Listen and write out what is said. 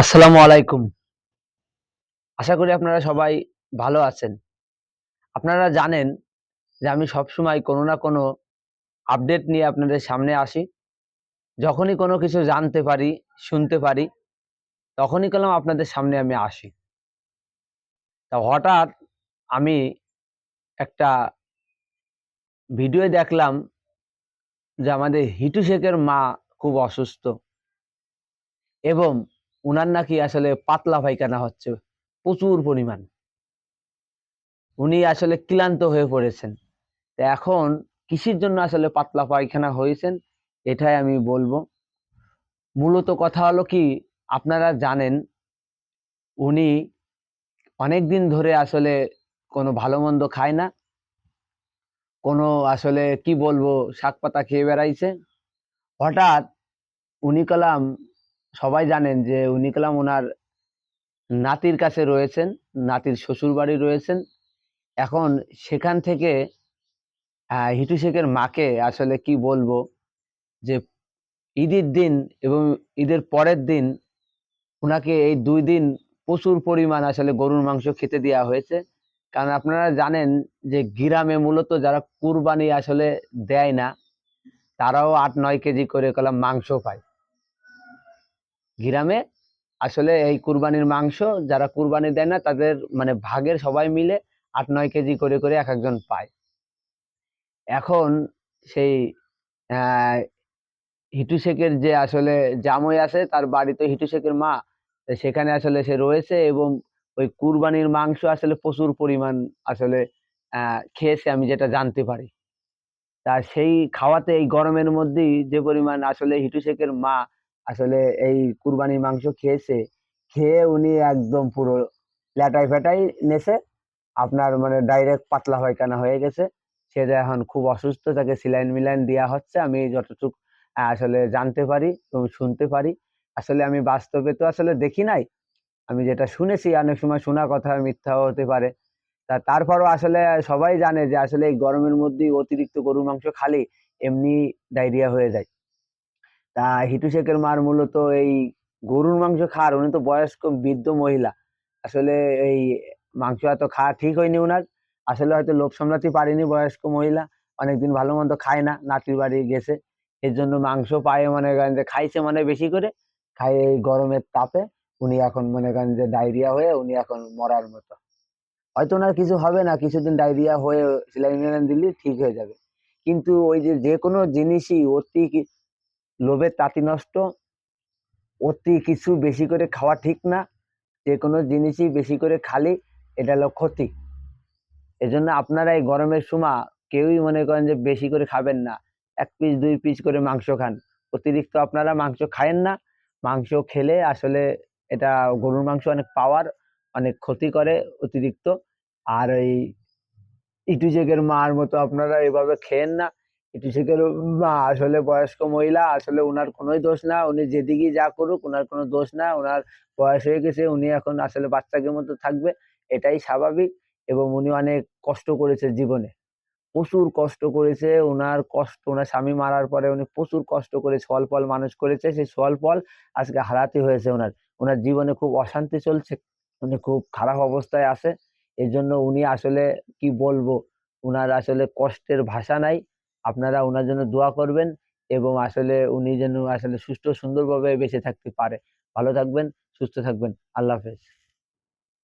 আসসালামু আলাইকুম। আশা করি আপনারা সবাই ভালো আছেন। আপনারা জানেন যে আমি সবসময় কোনো না কোনো আপডেট নিয়ে আপনাদের সামনে আসি। যখনই কোনো কিছু জানতে পারি, শুনতে পারি, তখনই কলম আপনাদের সামনে আমি আসি। তা হঠাৎ আমি একটা ভিডিও দেখলাম যে আমাদের হিটু শেখের মা খুব অসুস্থ। এবং উনার নাকি আসলে পাতলা পায়খানা হচ্ছে, প্রচুর পরিমাণ। উনি আসলে ক্লান্ত হয়ে পড়েছেন। এখন কিসের জন্য আসলে পাতলা পায়খানা হয়েছেন, এটাই আমি বলব। মূলত কথা হলো কি, আপনারা জানেন, উনি অনেক দিন ধরে আসলে কোনো ভালো মন্দ খায় না। কোনো আসলে কি বলব শাক পাতা খেয়ে বেড়াইছে। হঠাৎ উনি কালাম সবাই জানেন যে উনি কালাম ওনার নাতির কাছে রয়েছেন, নাতির শ্বশুর বাড়ি রয়েছেন। এখন সেখান থেকে হিটু শেখের মাকে আসলে কি বলব যে ঈদের দিন এবং ঈদের পরের দিন ওনাকে এই দুই দিন প্রচুর পরিমাণ আসলে গরুর মাংস খেতে দেওয়া হয়েছে। কারণ আপনারা জানেন যে গ্রামে মূলত যারা কুরবানি আসলে দেয় না, তারাও আট নয় কেজি করে কলাম মাংস পায়। গ্রামে আসলে এই কুরবানির মাংস যারা কুরবানি দেয় না, তাদের মানে ভাগের সবাই মিলে আট নয় কেজি করে করে এক একজন পায়। এখন সেই হিটু শেখের যে আসলে জামাই আছে, তার বাড়িতে হিটু শেখের মা, সেখানে আসলে সে রয়েছে এবং ওই কুরবানির মাংস আসলে প্রচুর পরিমাণ আসলে খেয়েছে আমি যেটা জানতে পারি। তা সেই খাওয়াতে এই গরমের মধ্যেই যে পরিমাণ আসলে হিটু শেখের মা আসলে এই কুরবানির মাংস খেয়েছে, খেয়ে উনি একদম পুরো ল্যাটাই ফ্যাটাই নেছে। আপনার মানে ডাইরেক্ট পাতলা পায়খানা হয়ে গেছে। সে যে এখন খুব অসুস্থ, তাকে সিলাইন মিলাইন দেওয়া হচ্ছে। আমি যতটুকু আসলে জানতে পারি এবং শুনতে পারি। আসলে আমি বাস্তবে তো আসলে দেখি নাই। আমি যেটা শুনেছি, অনেক সময় শোনা কথা, মিথ্যাও হতে পারে। তা তারপরও আসলে সবাই জানে যে আসলে এই গরমের মধ্যেই অতিরিক্ত গরুর মাংস খালি, এমনি ডায়রিয়া হয়ে যায়। তা হিটু শেখের মার মূলত এই গরুর মাংস খাওয়ার, উনি তো বয়স্ক বৃদ্ধ মহিলা। আসলে এই মাংস এত খাওয়া ঠিক হয়নি উনার। আসলে হয়তো লোভ সামলাতে পারেনি বয়স্ক মহিলা, অনেকদিন ভালো মন্দ খায় না, নাতির বাড়ি গেছে। এর জন্য মাংস পায়ে, মনে করেন যে খাইছে মানে বেশি করে খাই এই গরমের তাপে। উনি এখন মনে করেন যে ডায়রিয়া হয়ে উনি এখন মরার মতো। হয়তো ওনার কিছু হবে না, কিছুদিন ডায়রিয়া হয়ে ম্যালাইন দিলে ঠিক হয়ে যাবে। কিন্তু ওই যে যে কোনো জিনিসই অতি লোভের তাঁতি নষ্ট, অতি কিছু বেশি করে খাওয়া ঠিক না যে কোনো জিনিসই বেশি করে খালি, এটা হলো ক্ষতি এজন্য আপনারা এই গরমের সময় কেউই মনে করেন যে বেশি করে খাবেন না, এক পিস দুই পিস করে মাংস খান। অতিরিক্ত আপনারা মাংস খায়েন না, মাংস খেলে আসলে এটা গরুর মাংস অনেক পাওয়ার অনেক ক্ষতি করে অতিরিক্ত। আর এই ইটুজেগের মার মতো আপনারা এভাবে খেয়েন না ইটুজেকের মা, আসলে বয়স্ক মহিলা, আসলে ওনার কোনোই দোষ না, উনি যেদিকেই যা করুক ওনার কোনো দোষ না ওনার বয়স হয়ে গেছে, উনি এখন আসলে বাচ্চাকে মতো থাকবে। এটাই স্বাভাবিক এবং উনি অনেক কষ্ট করেছে জীবনে। প্রচুর কষ্ট করেছে ওনার কষ্ট ওনার স্বামী মারার পরে উনি প্রচুর কষ্ট করে ফল মানুষ করেছে, সেই ফল আজকে হারাতে হয়েছে ওনার ওনার জীবনে খুব অশান্তি চলছে, উনি খুব খারাপ অবস্থায় আছে এই জন্য উনি আসলে কি বলব ওনার আসলে কষ্টের ভাষা নাই আপনারা ওনার জন্য দোয়া করবেন এবং আসলে উনি যেন আসলে সুস্থ সুন্দরভাবে বেঁচে থাকতে পারে। ভালো থাকবেন, সুস্থ থাকবেন। আল্লাহ হাফেজ।